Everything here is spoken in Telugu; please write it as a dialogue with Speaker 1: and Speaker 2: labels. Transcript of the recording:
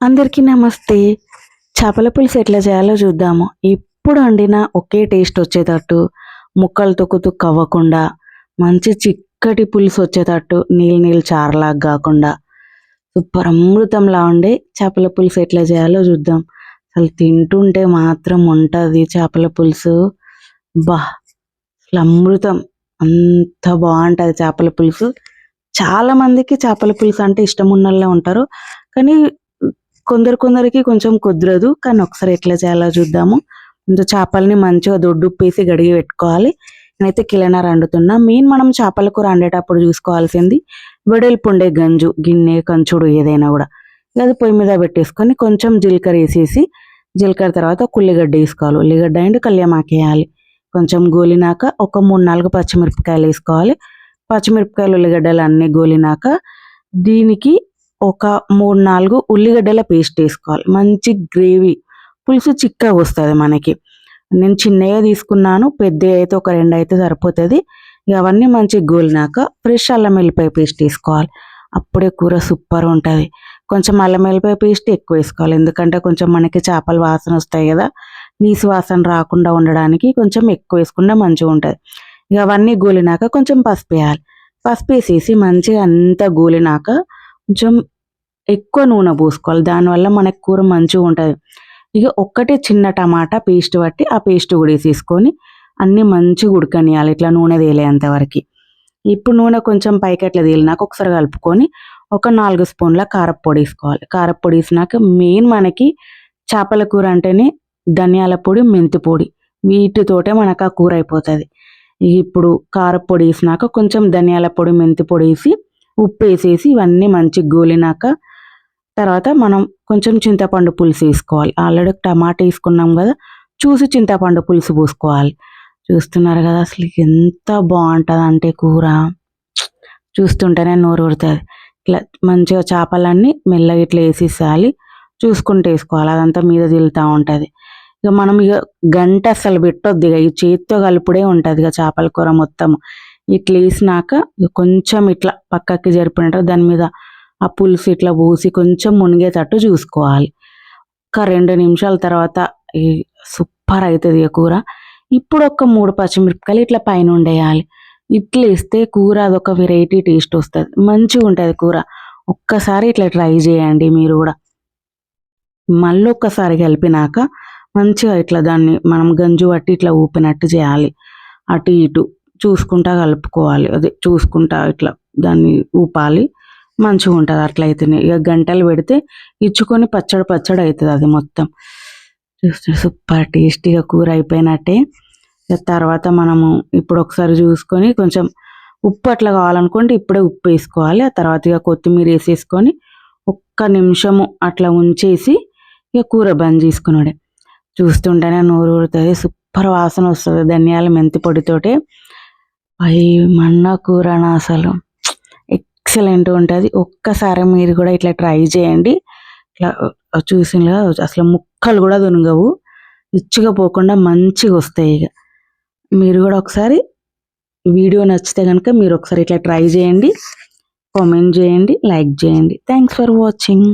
Speaker 1: అందరికీ నమస్తే. చేపల పులుసు ఎట్లా చేయాలో చూద్దాము. ఇప్పుడు వండిన ఒకే టేస్ట్ వచ్చేటట్టు ముక్కలు తొక్కు కవ్వకుండా మంచి చిక్కటి పులుసు వచ్చేటట్టు నీళ్ళు నీళ్ళు చారలాగా కాకుండా సూపర్ అమృతంలా ఉండే చేపల పులుసు ఎట్లా చేయాలో చూద్దాం. అసలు తింటుంటే మాత్రం ఉంటుంది చేపల పులుసు. బా అసలు అమృతం అంత బాగుంటుంది చేపల పులుసు. చాలామందికి చేపల పులుసు అంటే ఇష్టం ఉన్నోళ్ళే ఉంటారు. కానీ కొందరు కొందరికి కొంచెం కుదరదు కానీ ఒకసారి ఎట్లా చేయాలో చూద్దాము. ముందు చేపలని మంచిగా దొడ్డు ఉప్పేసి గడిగి పెట్టుకోవాలి. నేనైతే కిలనర వండుతున్నా మెయిన్ మనం చేపల కూర వండేటప్పుడు చూసుకోవాల్సింది వెడల్పు ఉండే గంజు గిన్నె కంచుడు ఏదైనా కూడా. అది పొయ్యి మీద పెట్టేసుకొని కొంచెం జీలకర్ర వేసేసి జీలకర్ర తర్వాత ఒక ఉల్లిగడ్డ వేసుకోవాలి. ఉల్లిగడ్డ అండ్ కళ్యామాకు వేయాలి. కొంచెం గోలినాక ఒక మూడు నాలుగు పచ్చిమిరపకాయలు వేసుకోవాలి. పచ్చిమిరపకాయలు ఉల్లిగడ్డలు అన్నీ గోలినాక దీనికి ఒక మూడు నాలుగు ఉల్లిగడ్డల పేస్ట్ వేసుకోవాలి. మంచి గ్రేవీ పులుసు చిక్కగా వస్తుంది మనకి. నేను చిన్నగా తీసుకున్నాను పెద్ద అయితే ఒక రెండు అయితే సరిపోతుంది. ఇక అవన్నీ మంచిగా గోలినాక ఫ్రెష్ అల్లం వెల్లిపాయ పేస్ట్ వేసుకోవాలి. అప్పుడే కూర సూపర్ ఉంటుంది. కొంచెం అల్లం వెల్లిపాయ పేస్ట్ ఎక్కువ వేసుకోవాలి. ఎందుకంటే కొంచెం మనకి చేపల వాసన వస్తాయి కదా నీసు వాసన రాకుండా ఉండడానికి కొంచెం ఎక్కువ వేసుకుంటే మంచిగా ఉంటుంది. ఇక అవన్నీ గోలినాక కొంచెం పసుపు వేయాలి. పసుపు వేసేసి మంచిగా అంతా గోలినాక కొంచెం ఎక్కువ నూనె పోసుకోవాలి. దానివల్ల మనకి కూర మంచిగా ఉంటుంది. ఇక ఒక్కటే చిన్న టమాటా పేస్ట్ పట్టి ఆ పేస్ట్ కూడా వేసేసుకొని అన్నీ మంచిగా ఉడకనియాలి. ఇట్లా నూనె తేలేంత వరకు. ఇప్పుడు నూనె కొంచెం పైకి అట్లా తేలినాక ఒకసారి కలుపుకొని ఒక నాలుగు స్పూన్ల కారపొడి వేసుకోవాలి. కారపొడి వేసినాక మెయిన్ మనకి చేపల కూర అంటేనే ధనియాల పొడి మెంతి పొడి. వీటితోటే మనకు ఆ కూర అయిపోతుంది. ఇప్పుడు కారపొడి వేసినాక కొంచెం ధనియాల పొడి మెంతి పొడి వేసి ఉప్పు వేసేసి ఇవన్నీ మంచిగా గోలినాక తర్వాత మనం కొంచెం చింతపండు పులుసు వేసుకోవాలి. ఆల్రెడీ టమాటా వేసుకున్నాం కదా చూసి చింతపండు పులుసు పోసుకోవాలి. చూస్తున్నారు కదా అసలు ఎంత బాగుంటుంది అంటే కూర. చూస్తుంటేనే నోరు ఊరుతుంది. ఇట్లా మంచిగా చేపలన్నీ మెల్లగా ఇట్లా వేసేసాలి చూసుకుంటూ వేసుకోవాలి. అదంతా మీద తిల్లుతూ ఉంటుంది. ఇక మనం ఇక గంట అసలు పెట్టొద్దు ఇక. ఈ చేతితో కలుపుడే ఉంటుంది ఇక చేపల కూర మొత్తం. ఇట్లా వేసినాక కొంచెం ఇట్లా పక్కకి జరిపినట్టు దాని మీద ఆ పులుసు ఇట్లా పోసి కొంచెం మునిగేటట్టు చూసుకోవాలి. ఒక రెండు నిమిషాల తర్వాత సూపర్ అవుతుంది కూర. ఇప్పుడు ఒక మూడు పచ్చిమిరపకాయలు ఇట్లా పైన ఉండేయాలి. ఇట్లా వేస్తే కూర అదొక వెరైటీ టేస్ట్ వస్తుంది. మంచిగా ఉంటుంది కూర. ఒక్కసారి ఇట్లా ట్రై చేయండి మీరు కూడా. మళ్ళీ ఒక్కసారి కలిపినాక మంచిగా ఇట్లా దాన్ని మనం గంజు పట్టి ఇట్లా ఊపినట్టు చేయాలి. అటు ఇటు. చూసుకుంటా కలుపుకోవాలి. అదే చూసుకుంటా ఇట్లా దాన్ని ఊపాలి. మంచిగా ఉంటుంది. అట్లయితేనే ఇక గంటలు పెడితే ఇచ్చుకొని పచ్చడి పచ్చడి అవుతుంది అది మొత్తం. చూస్తే సూపర్ టేస్టీగా కూర అయిపోయినట్టే. తర్వాత మనము ఇప్పుడు ఒకసారి చూసుకొని కొంచెం ఉప్పు అట్లా కావాలనుకుంటే ఇప్పుడే ఉప్పు వేసుకోవాలి. ఆ తర్వాత ఇక కొత్తిమీర వేసేసుకొని ఒక్క నిమిషము అట్లా ఉంచేసి ఇక కూర బంద్ చేసుకున్నాడే. చూస్తుంటేనే నోరు ఊరుతుంది. సూపర్ వాసన వస్తుంది. ధనియాల మెంతి పొడితోటే. అవి మన్నా కూరన అసలు. ఎక్సలెంట్ ఉంటుంది. ఒక్కసారి మీరు కూడా ఇట్లా ట్రై చేయండి. ఇట్లా చూసిన అసలు ముక్కలు కూడా దునగవు. నిచ్చుగా పోకుండా మంచిగా వస్తాయి ఇక. మీరు కూడా ఒకసారి వీడియో నచ్చితే కనుక మీరు ఒకసారి ఇట్లా ట్రై చేయండి. కామెంట్ చేయండి. లైక్ చేయండి. Thanks for watching